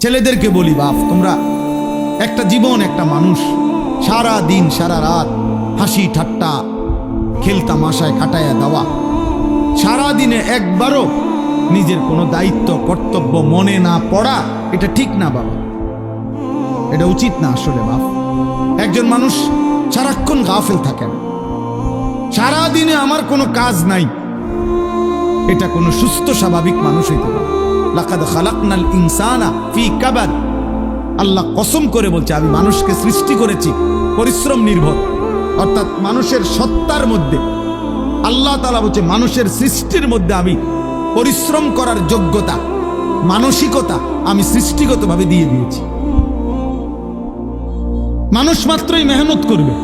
ছেলেদেরকে বলি, বাপ, তোমরা একটা জীবন, একটা মানুষ। সারা দিন, সারা রাত হাসি, ঠাট্টা খেলতামাশায় কাটায়া দেওয়া। সারা দিনে একবারও নিজের কোনো দায়িত্ব, কর্তব্য মনে না পড়া, এটা ঠিক না, বাবা। এটা উচিত না আসলে, বাপ। একজন মানুষ সারাক্ষণ গাফেল থাকেন সারা দিনে আমার কোনো কাজ নাই। এটা কোনো সুস্থ, স্বাভাবিক মানুষ হইতে পারে লাকাদ খালাকনাল ইনসানা ফি কাবাদ। আল্লাহ কসম করে বলছে, আমি মানুষকে সৃষ্টি করেছি, পরিশ্রম নির্ভর। অর্থাৎ মানুষের সত্তার মধ্যে, আল্লাহ তালা বলছে, মানুষের সৃষ্টির মধ্যে আমি পরিশ্রম করার যোগ্যতা, মানসিকতা আমি সৃষ্টিগতভাবে দিয়ে দিয়েছি। মানুষ মাত্রই মেহনত করবে।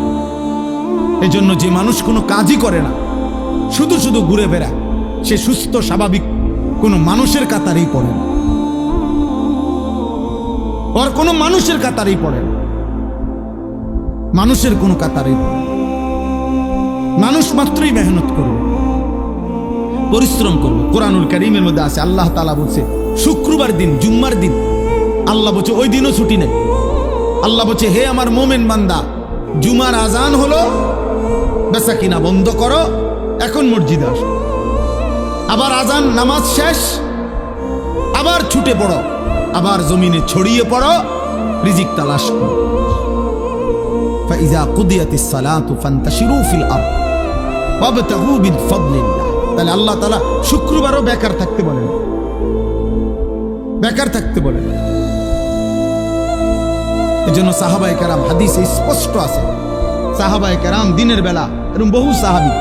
এজন্য যে মানুষ কোনো কাজই করে না, শুধু শুধু ঘুরে বেড়ায়, সে সুস্থ, স্বাভাবিক কোনো মানুষের কাতারেই পড়ে ওর কোনো মানুষের কাতারেই পড়ে মানুষের কোনো কাতারেই মানুষ মাত্রই মেহনত করবে, পরিশ্রম করবে। কোরআনুল করিমের মধ্যে আছে, আল্লাহ তালা বলছে, শুক্রবার দিন, জুম্মার দিন, আল্লাহ বলছে, ওই দিনও ছুটি নেই। আল্লাহ বলছে, হে আমার মোমেন বান্দা, জুমার আজান হলো, বেচা কিনা বন্ধ করো, এখন মসজিদে আসো। আবার আজান নামাজ শেষ আবার ছুটে পড়ো আবার জমিনে ছড়িয়ে পড়ো রিজিক তালাশ করো فإذا قضيت الصلاة فانتشروا في الأرض وابتغوا من فضل الله তাহলে আল্লাহ তাআলা শুক্রবারও বেকার থাকতে বলেন বেকার থাকতে বলেন এজন্য সাহাবায়ে কেরাম হাদিসে স্পষ্ট আছে সাহাবায়ে কেরাম দিনের বেলা এরকম বহু সাহাবী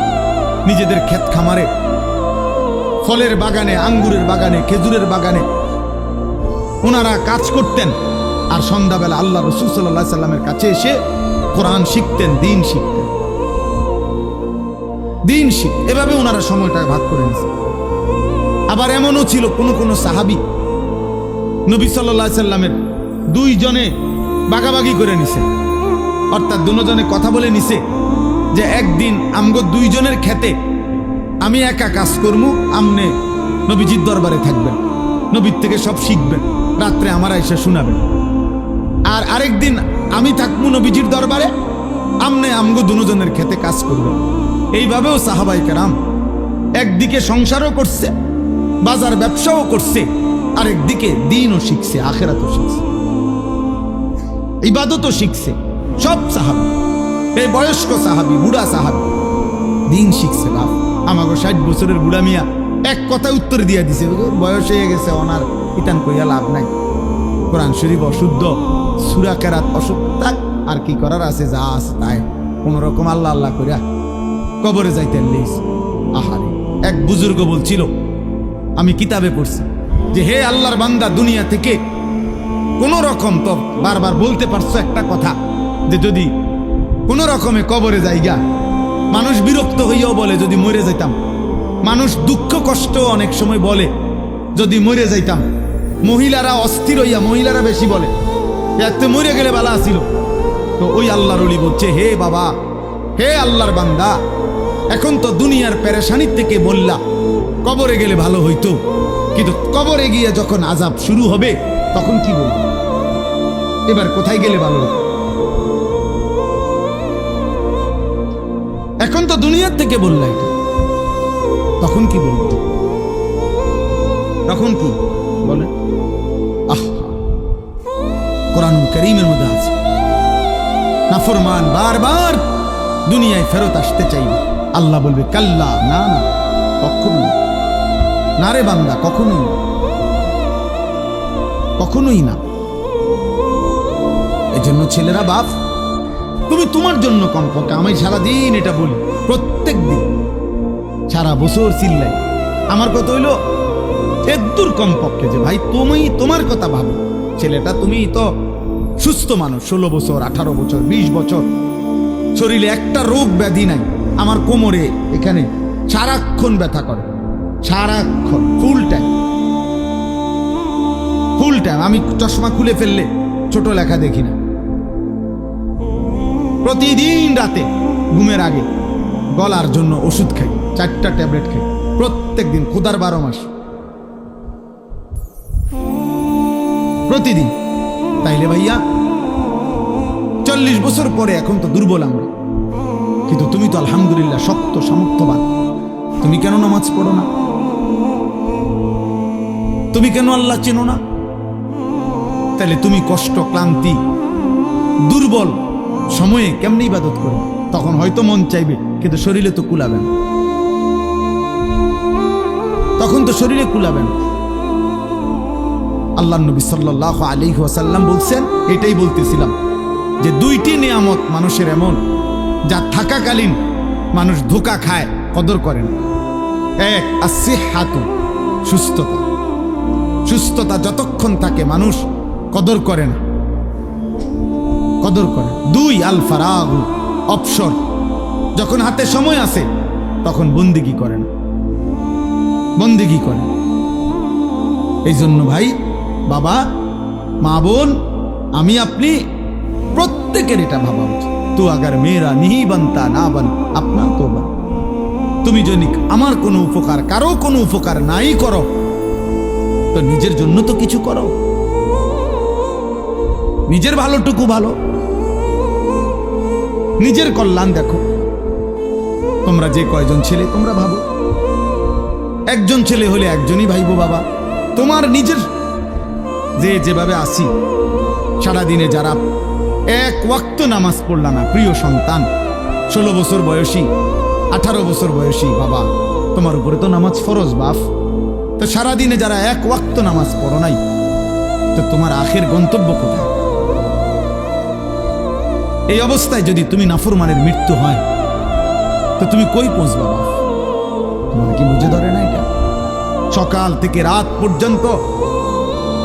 নিজেদের ক্ষেত খামারে ফলের বাগানে, আঙ্গুরের বাগানে, খেজুরের বাগানে। ওনারা কাজ করতেন। আর সন্ধ্যাবেলা আল্লাহ রসুল সাল্লাহ সাল্লামের কাছে এসে কোরআন শিখতেন, দিন শিখতেন। দিন শিখ এভাবে ওনারা সময়টা ভাগ করে নিয়েছে আবার এমনও ছিল কোন কোন সাহাবি, নবী সাল্লাহ সাল্লামের দুইজনে বাগাবাগি করে নিছে। অর্থাৎ দুজনে কথা বলে নিছে যে একদিন আমগো দুইজনের খেতে আমি একা কাজ করব আমনে নবীজির দরবারে থাকবেন। নবীর থেকে সব শিখবেন, রাত্রে আমার এসে শোনাবেন। আর আরেকদিন আমি থাকব নবীজির দরবারে, আমনে আমগো দুজনের খেতে কাজ করবেন। এইভাবেও সাহাবাই কেরাম একদিকে সংসারও করছে, বাজার ব্যবসাও করছে, আরেকদিকে দিনও শিখছে, আখেরাতও শিখছে। ইবাদতও শিখছে, সব সাহাবি। এই বয়স্ক সাহাবি, বুড়া সাহাবি, দিন শিখছে বাপ। আমাকে ষাট বছরের বুড়া মিয়া এক কথা উত্তর দিয়ে দিছে "ও, বয়স হয়ে গেছে ওনার ইতান কইয়া লাভ নাই। কোরআন শরীফ অশুদ্ধ সুরা কেরাত অশুদ্ধ আর কি করার আছে যা আছে তাই। কোন রকম আল্লাহ আল্লাহ করিয়া কবরে যাইতেন লিস আহারে এক বুজুর্গ বলছিল আমি কিতাবে পড়ছি যে হে আল্লাহর বান্দা দুনিয়া থেকে কোন রকম তো বারবার বলতে পারছ একটা কথা যে যদি কোন রকমে কবরে যাইগা মানুষ বিরক্ত হইয়াও বলে, যদি মরে যাইতাম। মানুষ দুঃখ কষ্ট অনেক সময় বলে, যদি মরে যাইতাম। মহিলারা অস্থির হইয়া মহিলারা বেশি বলে, এতে মরে গেলে বালা আসিল তো ওই আল্লাহর অলি বলছে, হে বাবা, হে আল্লাহর বান্দা, এখন তো দুনিয়ার পেরেশানির থেকে বললা, কবরে গেলে ভালো হইতো। কিন্তু কবরে গিয়ে যখন আজাব শুরু হবে, তখন কি বলব? এবার কোথায় গেলে ভালো হতো? এখন তো দুনিয়ার থেকে বললা। তখন কি বলব? তখন কি? বলে আহ! কোরআন করিমের মধ্যে আছে। নাফরমান বারবার দুনিয়ায় ফেরত আসতে চাইবে আল্লাহ বলবে, কাল্লা, না না, কখনোই না। রে বান্দা, কখনোই কখনোই না। এই জন্য ছেলেরা বাপ তুমি তোমার জন্য কমপক্ষে আমি সারাদিন এটা বলি, প্রত্যেক দিন। সারা বছর চিল্লাই। আমার কথা হইল, এদ্দুর কমপক্ষে যে ভাই তুমি তোমার কথা ভাবো। ছেলেটা তুমি তো সুস্থ মানুষ, ষোলো বছর, আঠারো বছর, বিশ বছর। শরীরে একটা রোগ ব্যাধি নাই। আমার কোমরে এখানে সারাক্ষণ ব্যথা করে। সারাক্ষণ ফুল টাইম ফুল টাইম আমি চশমা খুলে ফেললে ছোট লেখা দেখি না। প্রতিদিন রাতে ঘুমের আগে গলার জন্য ওষুধ খাই, চারটা ট্যাবলেট খাই, প্রত্যেক দিন খুদার বারো মাস। প্রতিদিন। তাইলে ভাইয়া, চল্লিশ বছর পরে এখন তো দুর্বল আমরা। কিন্তু তুমি তো আলহামদুলিল্লাহ শক্ত সামর্থ্যবান তুমি কেন নামাজ পড়ো না? তুমি কেন আল্লাহ চেনো না? তাহলে তুমি কষ্ট, ক্লান্তি, দুর্বল সময়ে কেমনি ইবাদত করো তখন হয়তো মন চাইবে, কিন্তু শরীরে তো কুলাবে না। তখন তো শরীরে কুলাবে না। আল্লাহ নবী সাল্লাহ আলী ওয়াসাল্লাম বলছেন, এটাই বলতেছিলাম যে দুইটি নিয়ামত মানুষের এমন, যা থাকাকালীন মানুষ ধোকা খায়, কদর করে না। এক আসে হাতু সুস্থতা। সুস্থতা যতক্ষণ থাকে মানুষ কদর করে না। কদর করে। দুই, আল ফারাগু অপসর যখন হাতে সময় আছে, তখন বন্দিগি করে না বন্দিগি করে এই জন্য ভাই, বাবা, মা বোন, আমি, আপনি, প্রত্যেকের এটা ভাবা উচিত। তু আগার মেয়েরা নিহি বানতা না বান, আপনা তো বান। তুমি যদি আমার কোনো উপকার, কারও কোনো উপকার নাই করো, তো নিজের জন্য তো কিছু করো। নিজের ভালোটুকু ভালো। নিজের কল্যাণ দেখো। তোমরা যে কয়জন ছেলে, তোমরা ভাবো। একজন ছেলে হলে একজনই ভাইবো বাবা। তোমার নিজের যে যেভাবে আসি, সারাদিনে যারা এক ওয়াক্ত নামাজ পড়লা না, প্রিয় সন্তান, ষোলো বছর বয়সী, আঠারো বছর বয়সী বাবা, তোমার উপরে তো নামাজ ফরজ বাফ তো সারাদিনে যারা এক ওয়াক্ত নামাজ পড়ো নাই, তো তোমার আখের গন্তব্য কোথায়? এই অবস্থায় যদি তুমি নাফরমানের মৃত্যু হয়, তো তুমি কই পৌঁছবা, বাপ? তোমার কি বুঝে ধরে না এটা? সকাল থেকে রাত পর্যন্ত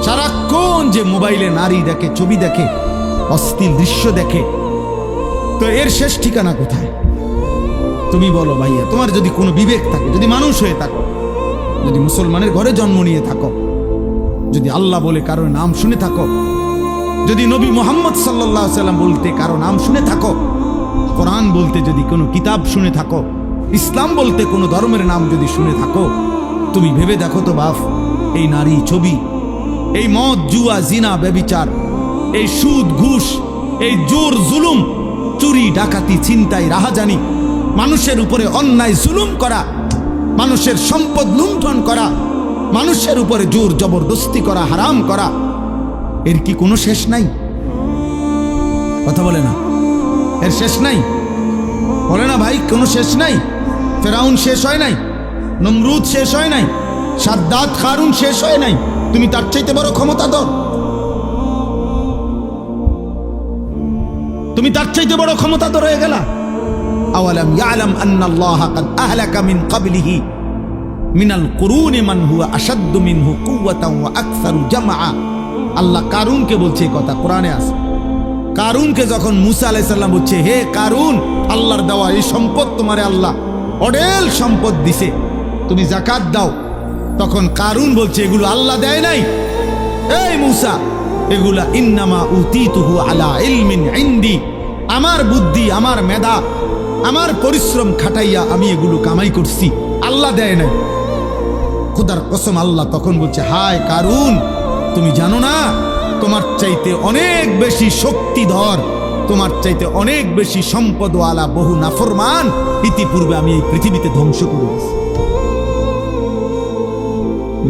সারাক্ষণ যে মোবাইলে নারী দেখে, ছবি দেখে, অস্থির দৃশ্য দেখে, তো এর শেষ ঠিকানা কোথায়? তুমি বলো ভাইয়া, তোমার যদি কোনো বিবেক থাকে, যদি মানুষ হয়ে থাকো, যদি মুসলমানের ঘরে জন্ম নিয়ে থাকো, যদি আল্লাহ বলে কারোর নাম শুনে থাকো যদি নবী মোহাম্মদ সাল্লাহ সাল্লাম বলতে কারও নাম শুনে থাকো, কোরআন বলতে যদি কোনো কিতাব শুনে থাকো, ইসলাম বলতে কোনো ধর্মের নাম যদি শুনে থাকো, তুমি ভেবে দেখো তো বাপ, এই নারী ছবি, এই মদ, জুয়া, জিনা বেবিচার এই সুদ, ঘুষ, এই জোর, জুলুম, চুরি, ডাকাতি, ছিনতাই, রাহাজানি, মানুষের উপরে অন্যায়, জুলুম করা, মানুষের সম্পদ লুণ্ঠন করা, মানুষের উপরে জোর, জবরদস্তি করা, হারাম করা এর কি কোনো শেষ নাই? কথা বলে না। এর শেষ নাই? বলে না ভাই, কোনো শেষ নাই? ফেরাউন শেষ হয় নাই? নমরুদ শেষ হয় নাই? সাদ্দাত, খারুন শেষ হয় নাই? তুমি তার চাইতে বড় ক্ষমতা দর তুমি তার চাইতে বড় ক্ষমতা তো রয়ে গেলা। আওয়ালাম ইয়ালাম আন্না আল্লাহ কাদ আহলাকা মিন ক্বাবলিহি। মিনাল কুরুনি মান হুয়া আশাদ্দু মিনহু কুওয়াতান ওয়া আকসারু জামআ। আল্লাহ কারুনকে বলছে এই কথা, কোরআনে আছে। কারুনকে যখন মুসা আলাইসাল্লাম বলছে, হে কারুন, আল্লাহর দেওয়া এই সম্পদ তোমারে আল্লাহ অডেল সম্পদ দিছে, তুমি জাকাত দাও। তখন কারুন বলছে, এগুলো আল্লাহ দেয় নাই। এই মুসা, এগুলা ইন্নামা উতিতুহু আলা ইলমিন ইন্দি। আমার বুদ্ধি, আমার মেধা, আমার পরিশ্রম খাটাইয়া আমি এগুলো কামাই করছি, আল্লাহ দেয় নাই। খুদার কসম, আল্লাহ তখন বলছে, হায় কারুন তুমি জানো না তোমার চাইতে অনেক বেশি শক্তিধর তোমার চাইতে অনেক বেশি সম্পদওয়ালা বহু নাফরমান ইতিপূর্বে আমি এই পৃথিবীতে ধ্বংস করে দিয়েছি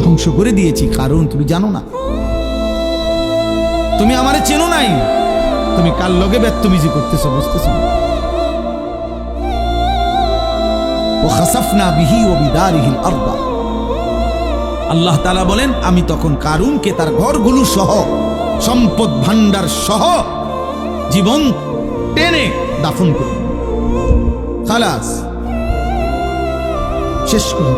ধ্বংস করে দিয়েছি কারণ তুমি জানো না তুমি আমারে চেনো নাই তুমি কার লগে ব্যক্তমিজি করতেছো বুঝতেছো না? وخسفنا به وبداره الأرض আল্লাহ তালা বলেন, আমি তখন কারুনকে তার ঘরগুলো সহ, সম্পদ ভান্ডার সহ জীবন টেনে দাফন করি খালাস, শেষ করে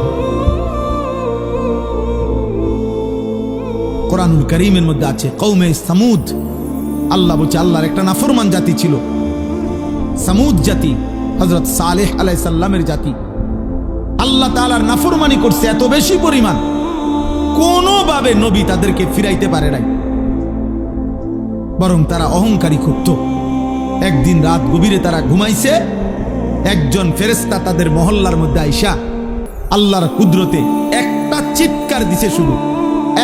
কোরআনুল করিমের মধ্যে আছে কৌমে সামুদ। আল্লাহ বলছে, আল্লাহর একটা নাফরমান জাতি ছিল। সামুদ জাতি হজরত সালেহ আলাই সাল্লামের জাতি। আল্লাহ তালার নাফরমানি করছে এত বেশি পরিমাণ। কোনোভাবে নবী তাদেরকে ফিরাইতে পারে নাই। বরং তারা অহংকারী ক্ষুব্ধ একদিন রাত গভীরে তারা ঘুমাইছে, একজন ফেরেস্তা তাদের মহল্লার মধ্যে আইসা আল্লাহর কুদরতে একটা চিৎকার দিছে শুধু,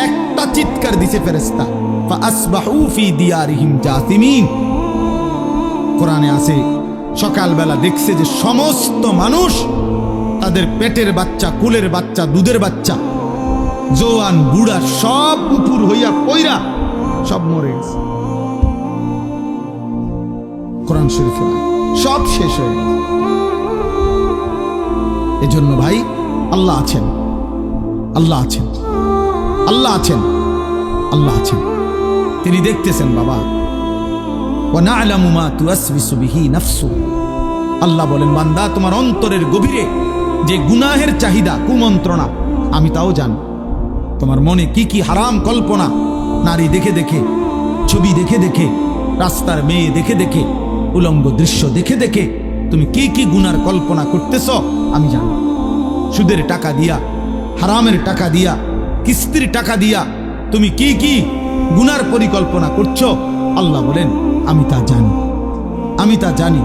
একটা চিৎকার দিছে ফেরেস্তা কোরআনে আছে, সকালবেলা দেখছে যে সমস্ত মানুষ তাদের পেটের বাচ্চা, কুলের বাচ্চা, দুধের বাচ্চা জোয়ান বুড়া সব কুকুর হইয়া কইরা সব মরে গেছে। কোরআন শরীফ সব শেষ হয়ে গেছে। এজন্য ভাই, আল্লাহ আছেন। আল্লাহ আছেন। আল্লাহ আছেন। আল্লাহ আছেন। তিনি দেখতেছেন বাবা। আল্লাহ বলেন, বান্দা, তোমার অন্তরের গভীরে যে গুনাহের চাহিদা, কুমন্ত্রণা, আমি তাও জানি। তোমার মনে কি কি হারাম কল্পনা? নারী দেখে দেখে, ছবি দেখে দেখে, রাস্তার মেয়ে দেখে দেখে, উলঙ্গ দৃশ্য দেখে দেখে, তুমি কি কি গুনার কল্পনা করতেছ আমি জানি। সুদের টাকা দিয়া, হারামের টাকা দিয়া, কিস্তির টাকা দিয়া তুমি কি কি গুনার পরিকল্পনা করছ? আল্লাহ বলেন, আমি তা জানি। আমি তা জানি।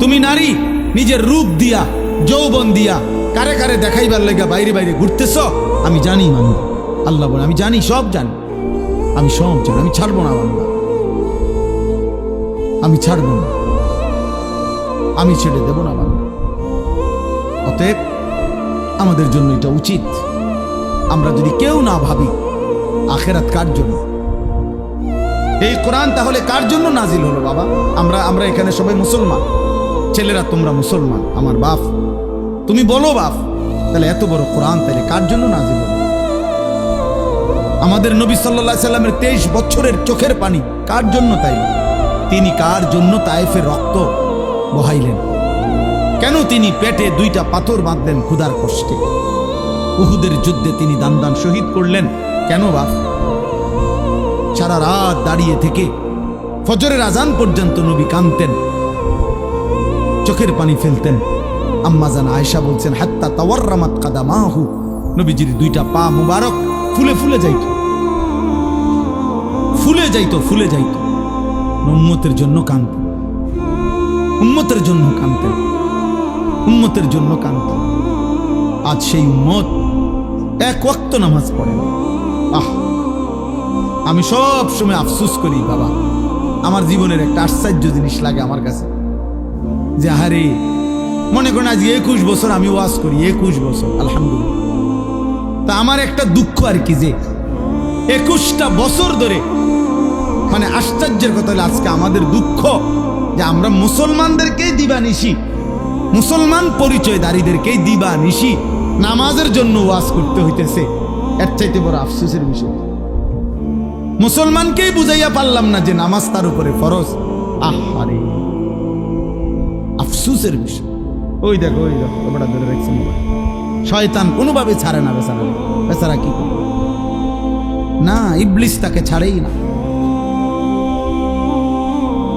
তুমি নারী, নিজের রূপ দিয়া, যৌবন দিয়া, কারে কারে দেখাইবার লেগা বাইরে বাইরে ঘুরতেছ, আমি জানি মানুষ। আল্লাহ বলে আমি জানি, সব জানি। আমি সব জানি, আমি ছাড়বো না বান্দা। আমি ছাড়বো না। আমি ছেড়ে দেব না বান্দা। অতএব আমাদের জন্য এটা উচিত। আমরা যদি কেউ না ভাবি, আখেরাত কার জন্য? এই কোরআন তাহলে কার জন্য নাজিল হলো বাবা? আমরা আমরা এখানে সবাই মুসলমান। ছেলেরা, তোমরা মুসলমান, আমার বাপ। তুমি বলো বাপ, তাহলে এত বড় কোরআন তাহলে কার জন্য নাজিল হলো? আমাদের নবী সাল্লাহ সাল্লামের তেইশ বছরের চোখের পানি কার জন্য তাই? তিনি কার জন্য তায়েফের রক্ত বহাইলেন? কেন তিনি পেটে দুইটা পাথর বাঁধলেন ক্ষুধার কষ্টে? উহুদের যুদ্ধে তিনি দান দান শহীদ করলেন। কেন বাপ? সারা রাত দাঁড়িয়ে থেকে ফজরের আজান পর্যন্ত নবী কানতেন চোখের পানি ফেলতেন। আম্মাজান আয়েশা বলছেন, হাত্তা তাওয়ার রামাত কাদা কাদামাহু। নবীজির দুইটা পা মুবারক ফুলে ফুলে যাইত। ফুলে যাইতো ফুলে যাইতো। উম্মতের জন্য কানতেন উম্মতের জন্য কানতেন উম্মতের জন্য কানতেন আজ সেই উম্মত এক ওয়াক্ত নামাজ পড়ে আহ! আমি সব সময় আফসুস করি, বাবা। আমার জীবনের একটা আশ্চর্য জিনিস লাগে আমার কাছে। যে আহারে, মনে করেন আজ একুশ বছর আমি ওয়াজ করি, একুশ বছর, আলহামদুলিল্লাহ। তা আমার একটা দুঃখ আর কি যে, একুশটা বছর ধরে মানে আশ্চর্যের কথা হলো আজকে আমাদের দুঃখ যে আমরা মুসলমানদেরকেই দিবা নিশি মুসলমান পরিচয়দারীদেরকেই দিবা নিশি নামাজের জন্য ওয়াজ করতে হইতেছে। এর চাইতে বড় আফসোসের বিষয়। মুসলমানকেই বুঝাইয়া পারলাম না যে নামাজ তার উপরে ফরজ। আহারে। আফসুসের বিষয়। ওই দেখো ওই দেখো ওটা ধরে রাখছে শয়তান কোনোভাবে ছাড়ে না বেচারা বেচারা কি না, ইবলিস তাকে ছাড়েই না।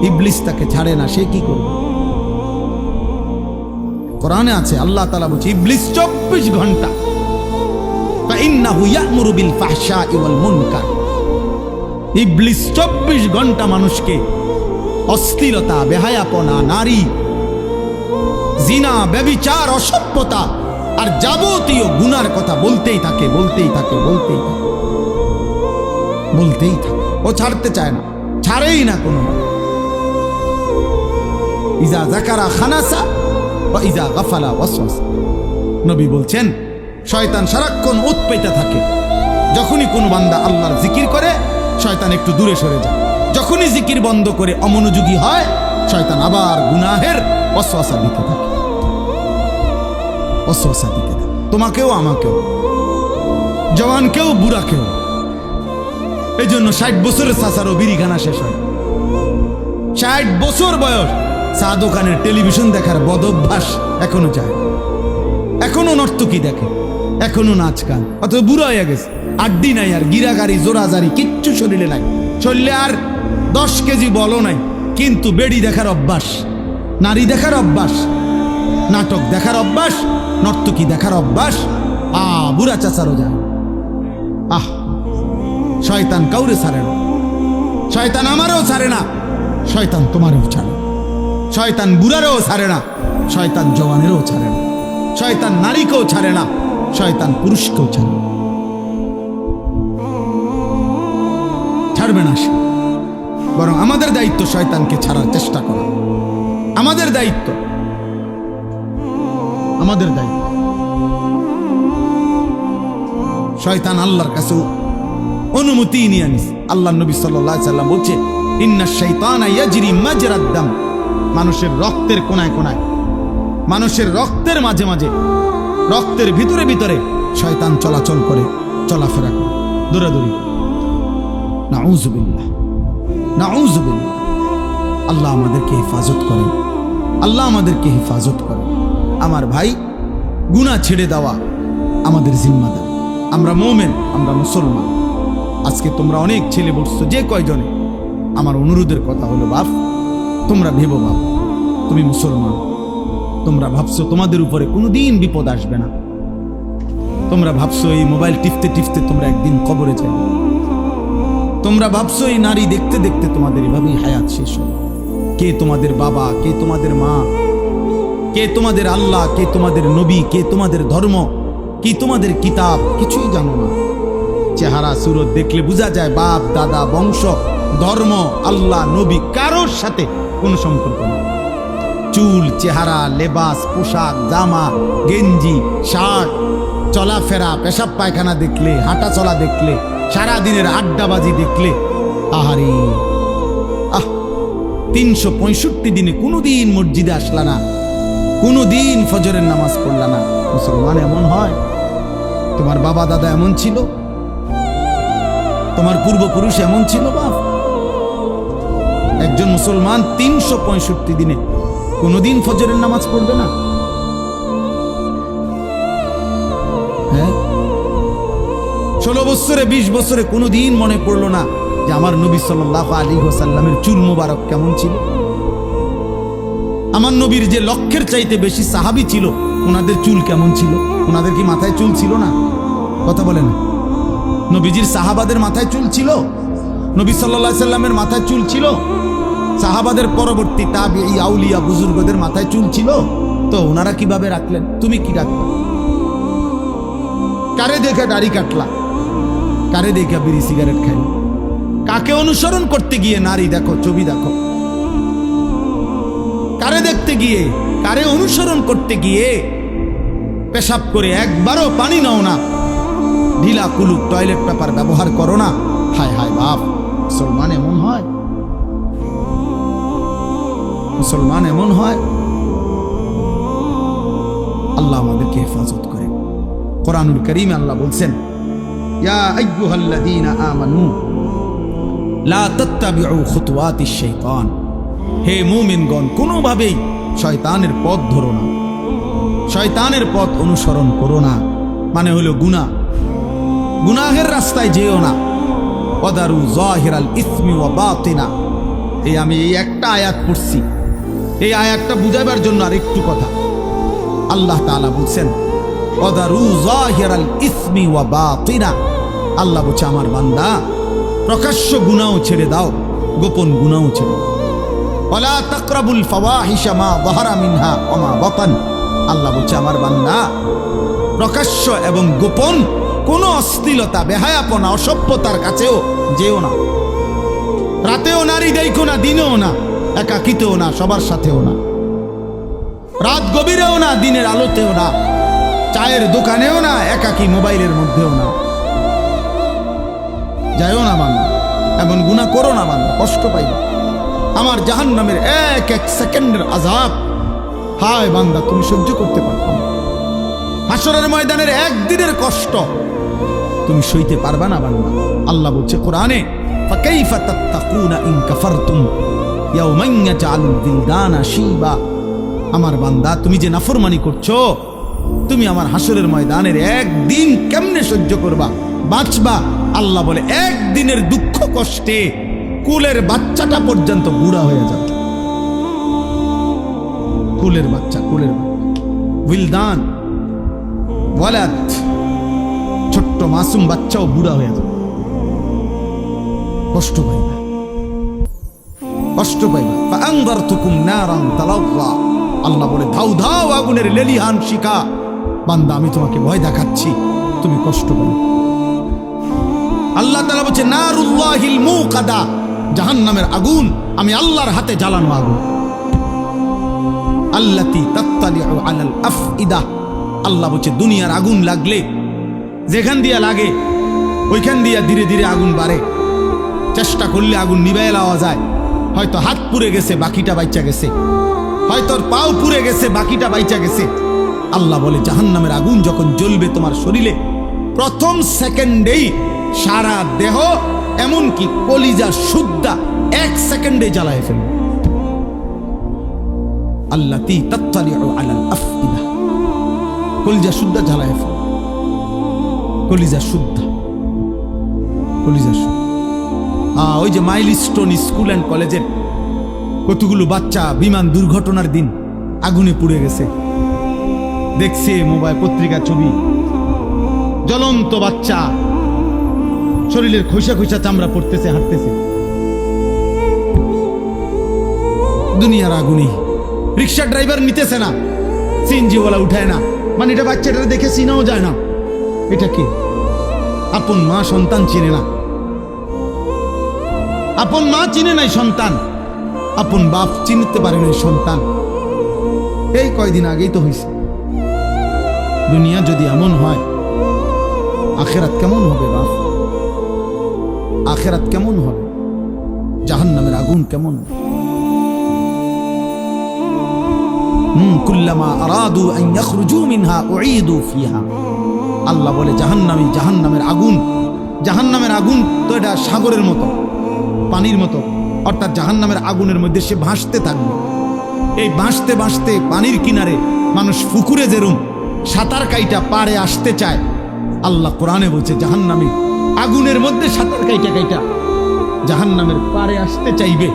ইবলিস তাকে ছাড়ে না, সে কি করবে? কোরআনে আছে, আল্লাহ তালা বলছে, ইবলিস চব্বিশ ঘণ্টা জিনা আর যাবতীয় কথা বলতেই থাকে বলতেই থাকে, বলতেই বলতেই থাকে। ও ছাড়তে চায় না, ছাড়েই না কোনো ইজা জাকারা খানাসা বা ইজা গাফালা ওয়াসওয়াসা। নবী বলছেন, শয়তান সারাক্ষণ উৎপেতে থাকে। যখনই কোনো বান্দা আল্লাহর জিকির করে, শয়তান একটু দূরে সরে যায়। যখনই জিকির বন্ধ করে অমনোযোগী হয়, শয়তান আবার গুনাহের অশ্বাসা দিতে থাকে। অশ্বাসা দিতে থাকে। তোমাকেও, আমাকেও। জওয়ানকেও, বুড়াকেও। এই জন্য ষাট বছরের চাচারও বিড়িখানা শেষ হয়। ষাট বছর বয়স। চা দোকানের টেলিভিশন দেখার বদভ্যাস এখনও যায়। এখনও নর্তকী দেখে, এখনও নাচ গান। অত বুড়ো হয়ে গেছে। আড্ডি নাই আর গিরাগাড়ি জোরাজারি, কিচ্ছু শরীরে নাই। শরীরে আর দশ কেজি বলো নাই। কিন্তু বেড়ি দেখার অভ্যাস, নারী দেখার অভ্যাস, নাটক দেখার অভ্যাস, নর্তকী দেখার অভ্যাস। আ, বুড়া চাচারও যায়। আহ, শয়তান কাউরে ছাড়ে না। শয়তান আমারও ছাড়ে না। শয়তান তোমারও ছাড়ে। শয়তান বুড়ারও ছাড়ে না, শয়তান জওয়ানেরও ছাড়ে না, শয়তান নারীকেও ছাড়ে না, শয়তান পুরুষকেও ছাড়ে না। ছাড়বে না সে। বরং আমাদের দায়িত্ব শয়তানকে ছাড়ার চেষ্টা করা। আমাদের দায়িত্ব। আমাদের দায়িত্ব। শয়তান আল্লাহর কাছে অনুমতি নিয়ে আনিস আল্লাহ নবী সাল্লাম বলছে, ইন্না শাইতানা ইয়াজরি মাজরাদ দাম। মানুষের রক্তের কোনায় কোনায়। মানুষের রক্তের মাঝে মাঝে, রক্তের ভিতরে ভিতরে শয়তান চলাচল করে, চলাফেরা করে। দৌড়াদৌড়ি নাউজুবিল্লাহ আল্লাহ আমাদেরকে হেফাজত করেন। আল্লাহ আমাদেরকে হেফাজত করেন। আমার ভাই, গুনাহ ছেড়ে দেওয়া আমাদের জিম্মাদার। আমরা মোমেন, আমরা মুসলমান। আজকে তোমরা অনেক ছেলে বসছো, যে কয়জনে? আমার অনুরোধের কথা হলো বাপ তোমরা ভেবো বাপ তুমি মুসলমান। তোমরা ভাবছ তোমাদের উপরে কোনোদিন বিপদ আসবে না। তোমরা ভাবছ এই মোবাইল টিপতে টিপতে তোমরা একদিন কবরে যাবে। তোমরা ভাবছ এই নারী দেখতে দেখতে তোমাদের এভাবেই হায়াত শেষ হবে। কে তোমাদের বাবা, কে তোমাদের মা, কে তোমাদের আল্লাহ, কে তোমাদের নবী, কে তোমাদের ধর্ম, কি তোমাদের কিতাব, কিছুই জানো না। চেহারা, সুরত দেখলে বোঝা যায় বাপ, দাদা, বংশ, ধর্ম, আল্লাহ, নবী, কারোর সাথে কোনো সম্পর্ক নেই। চুল, চেহারা, লেবাস, পোশাক, জামা, গেঞ্জি, শার্ট, চলাফেরা, পেশাব পায়খানা দেখলে হাঁটা চলা দেখলে সারা দিনের আড্ডাবাজি দেখলে, আহারে! আহ! তিনশো পঁয়ষট্টি দিনে কোনোদিন মসজিদে আসলা না, কোনোদিন ফজরের নামাজ পড়লা না। মুসলমান এমন হয়, তোমার বাবা দাদা এমন ছিল? তোমার পূর্বপুরুষ এমন ছিল বাপ? একজন মুসলমান তিনশো পঁয়ষট্টি দিনে কোনোদিন ফজরের নামাজ পড়বে না? হ্যাঁ? ষোলো বছরে, বিশ বছরে কোনোদিন মনে পড়ল না যে আমার নবী সাল্লাহ আলী হোসাল্লামের চুল মোবারক কেমন ছিল? আমার নবীর যে লক্ষ্যের চাইতে বেশি সাহাবি ছিল, ওনাদের চুল কেমন ছিল? ওনাদের কি মাথায় চুল ছিল না? কথা বলে না নবীজির সাহাবাদের মাথায় চুল ছিল? নবী সাল্লাহ সাল্লামের মাথায় চুল ছিল। সাহাবাদের পরবর্তী তাবি, এই আউলিয়া বুজুর্গদের মাথায় চুল ছিল। তো ওনারা কীভাবে রাখলেন? তুমি কি রাখলে? কারে দেখে দাড়ি কাটলা? কারে দেখে বিড়ি সিগারেট খাইল? কাকে অনুসরণ করতে গিয়ে নারী দেখো, ছবি দেখো? কারে দেখতে গিয়ে, কারে অনুসরণ করতে গিয়ে পেশাব করে একবারও পানি নাও না? ঢিলা কুলুক টয়লেট পেপার ব্যবহার করো না। হায় হায়, বাপ। মুসলমান এমন হয়? মুসলমান এমন হয়? আল্লাহ আমাদেরকে হেফাজত করে। কোরআনুল করিম আল্লাহ বলছেন হে কোনোভাবেই পথ ধরো না। পথ অনুসরণ করো না। মানে গুনাহ। গুনাহের রাস্তায় যেও না। ওদারু জাহিরাল ইসমি ওয়া বাতিনা। এই আমি এই একটা আয়াত পড়ছি। এই আয়াতটা বুঝাবার জন্য আর একটু কথা। আল্লাহ তাআলা বলছেন ওদারু জাহিরাল ইসমি ওয়া বাতিনা। আল্লাহ বলছে, আমার বান্দা, প্রকাশ্য গুনাও ছেড়ে দাও, গোপন গুনাও ছেড়ে দাও। ওয়ালা তাকরাবুল ফাওয়াহিশা মা যাহারা মিনহা ওয়া মা আল্লাহ বলছে, আমার বান্দা, প্রকাশ্য এবং গোপন কোনো অশ্লীলতা, বেহায়াপনা, অসভ্যতার কাছেও যেও না। রাতেও নারী দেখো না, দিনেও না, একাকিতেও না, সবার সাথেও না। রাত গভীরেও না, দিনের আলোতেও না, চায়ের দোকানেও না, একাকি মোবাইলের মধ্যেও না। যাইও না বান্দা এমন গুণা করো না বান্দা কষ্ট পাইবা। আমার জাহান নামের এক এক সেকেন্ডের আজাব হায় বান্দা, তুমি সহ্য করতে পারবে হাসরের ময়দানের একদিনের কষ্ট। তুমি সইতে পারবা না বান্না আল্লাহ বলছে, কোরআনে আমার বান্দা, তুমি যে নাফরমানি করছ, তুমি আমার হাসরের ময়দানের একদিন কেমনে সহ্য করবা? বাঁচবা? আল্লাহ বলে, একদিনের দুঃখ কষ্টে কুলের বাচ্চাটা পর্যন্ত বুড়া হয়ে যাবে। কুলের বাচ্চা কুলের বাচ্চা। উইলদান বলে ছোট্ট মাসুম বাচ্চাও বুড়া হয়ে যাবে। কষ্ট পাইবা। কষ্ট পাইবা। আল্লাহ বলে ধাও ধাও আগুনের লেলিহান শিখা। বান্দা, আমি তোমাকে ভয় দেখাচ্ছি। তুমি কষ্ট পাই আল্লাহ তালা বলছে, নারুল্লাহিল মুকাদা জাহান্নামের আগুন, আমি আল্লাহর হাতে জ্বালানো আগুন। আল্লাতি তাত্তালিউ আলাল আফইদা। আল্লাহ বলছে, দুনিয়ার আগুন লাগলে যেখান দিয়া লাগে, ওইখান দিয়া ধীরে ধীরে আগুন বাড়ে। চেষ্টা করলে আগুন নিভাই লাওয়া যায়। হয়তো হাত পুড়ে গেছে, বাকিটা বাইচা গেছে। হয়তো পাও পুড়ে গেছে, বাকিটা বাইচা গেছে। আল্লাহ বলে, জাহান্নামের আগুন যখন জ্বলবে তোমার শরীরে, প্রথম সেকেন্ডেই সারা দেহ, এমনকি কলিজা শুদ্ধা এক সেকেন্ডে জ্বালায় ফেলবে। আল্লাতি তাত্তালিউ আলাল আফইদা। কলিজা শুদ্ধা জ্বালায় ফেলবে। কলিজা শুদ্ধা। কলিজা শুদ্ধা। ওই যে মাইল স্টোন স্কুল অ্যান্ড কলেজের কতগুলো বাচ্চা বিমান দুর্ঘটনার দিন আগুনে পুড়ে গেছে। দেখছে মোবাইল পত্রিকা ছবি। জ্বলন্ত বাচ্চা। শরীরের খোসা খোসা চামড়া পড়তেছে, হাঁটতেছে। দুনিয়ার আগুনে। রিক্সা ড্রাইভার নিতেছে না। সিএনজিওয়ালা উঠায় না। মানে এটা বাচ্চাটা দেখে চিনাও যায় না। এটা কি? আপন মা সন্তান চিনে না। আপন মা চিনে নাই সন্তান। আপন বাপ চিনতে পারে নাই সন্তান। এই কয়দিন আগেই তো হয়েছে দুনিয়া যদি এমন হয়, আখেরাত কেমন হবে বাপ? আখেরাত কেমন হবে? জাহান নামের আগুন কেমন হুম, কুল্লামা আরাদু আন ইয়াখরুজু মিনহা, উঈদু ফিহা। আল্লাহ বলে, জাহান্নামী, জাহান্নামের আগুন জাহান্নামের আগুন তো এটা সাগরের মতো, পানির মতো। অর্থাৎ জাহান্নামের আগুনের মধ্যে সে ভাসতে থাকবে। এই ভাসতে ভাসতে পানির কিনারে মানুষ পুকুরে যেরুম সাঁতার কাইটা পাড়ে আসতে চায়, আল্লাহ কোরআনে বলছে, জাহান্নামী, আগুনের মধ্যে সাঁতার কাইটা কাইটা জাহান্নামের পাড়ে আসতে চাইবে।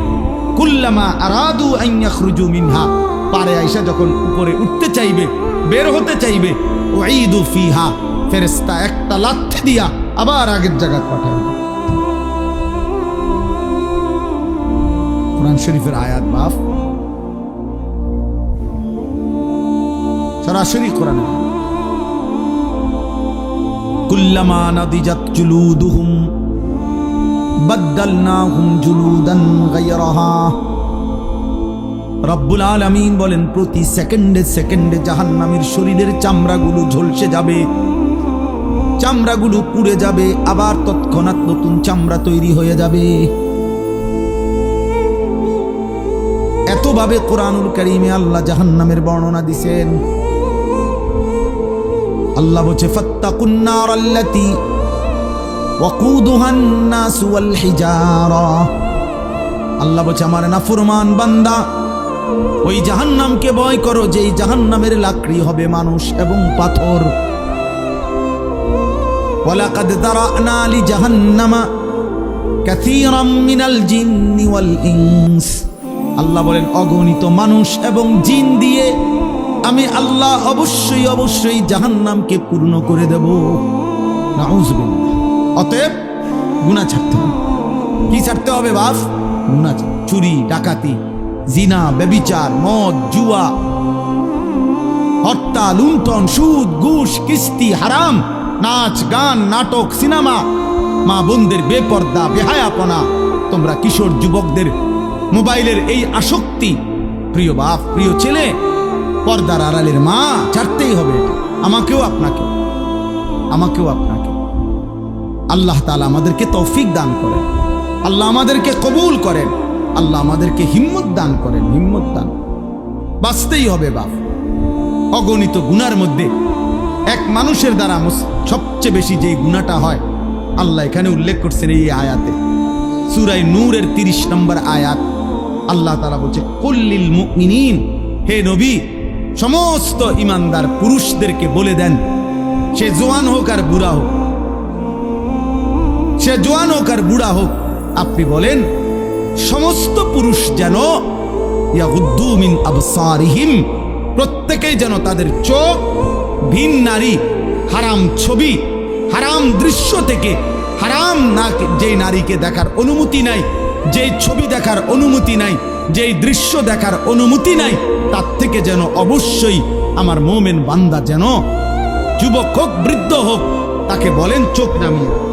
কুল্লামা আরাদু আইয়া খুরুজু মিনহা। পারে আইসা যখন উপরে উঠতে চাইবে, বের হতে চাইবে ওয়াইদু ফিহা। ফেরেস্তা একটা লাথি দিয়া আবার আগের জায়গা পাঠায় কোরআন শরীফের আয়াত বাফ সরাসরি কোরআন বলেন, প্রতি সেকেন্ডে সেকেন্ডে জাহান্নামের শরীরের চামড়াগুলো ঝলসে যাবে। চামড়াগুলো পুড়ে যাবে, আবার তৎক্ষণাৎ নতুন চামড়া তৈরি হয়ে যাবে। এতভাবে কোরআনুল করিমে আল্লাহ জাহান্নামের বর্ণনা দিছেন। আল্লাহ বলছে আল্লাতি ওয়াকুদুহান ওয়াল হিজারা। আল্লাহ বলছে, আমার নাফরমান বান্দা, ওই জাহান্নামকে ভয় করো যে এই জাহান্নামের লাকড়ি হবে মানুষ এবং পাথর। ওয়ালাকাদ দারানা লি জাহান্নামা কাসীরাম মিনাল জিন্নি ওয়াল ইনস আল্লাহ বলেন, অগণিত মানুষ এবং জিন দিয়ে আমি আল্লাহ অবশ্যই অবশ্যই জাহান্নামকে পূর্ণ করে দেব। নাউজুবিল্লাহ অতএব গুনাহ ছাড়তে হবে। কি ছাড়তে হবে গুনাহ ছাড়- চুরি, ডাকাতি, জিনা বেবিচার মদ, জুয়া হত্যা লুণ্ঠন, সুদ, ঘুষ, কিস্তি, হারাম। নাচ, গান, নাটক, সিনেমা, মা বোনদের বেপর্দা, বেহায়াপনা। তোমরা কিশোর যুবকদের মোবাইলের এই আসক্তি। প্রিয় বাপ, প্রিয় ছেলে, পর্দার আড়ালের মা, ছাড়তেই হবে। আমাকেও আপনাকে আমাকেও আপনাকে। আল্লাহ তাআলা আমাদেরকে তৌফিক দান করেন। আল্লাহ আমাদেরকে কবুল করেন। আল্লাহ আমাদেরকে হিম্মত দান করেন, হিম্মত দান। বাঁচতেই হবে বাপ। অগণিত গুনার মধ্যে এক মানুষের দ্বারা সবচেয়ে বেশি যেই গুণাটা হয়, আল্লাহ এখানে উল্লেখ করছেন এই আয়াতে। সুরাই নূরের তিরিশ নম্বর আয়াত। আল্লাহ তারা বলছে কল্লিল মুমিনিন হে নবী, সমস্ত ইমানদার পুরুষদেরকে বলে দেন, সে জোয়ান হোক আর বুড়া হোক, সে জোয়ান হোক আর বুড়া হোক, আপনি বলেন, সমস্ত পুরুষ যেন ইয়াগুদ্দু মিন আবসারিহিম, প্রত্যেকেই যেন তাদের চোখ ভিন নারী, হারাম ছবি, হারাম দৃশ্য থেকে হারাম না যেই নারীকে দেখার অনুমতি নাই যেই ছবি দেখার অনুমতি নাই, যেই দৃশ্য দেখার অনুমতি নাই, তার থেকে যেন অবশ্যই আমার মোমেন বান্দা যেন যুবক হোক, বৃদ্ধ হোক, তাকে বলেন চোখ নামিয়ে।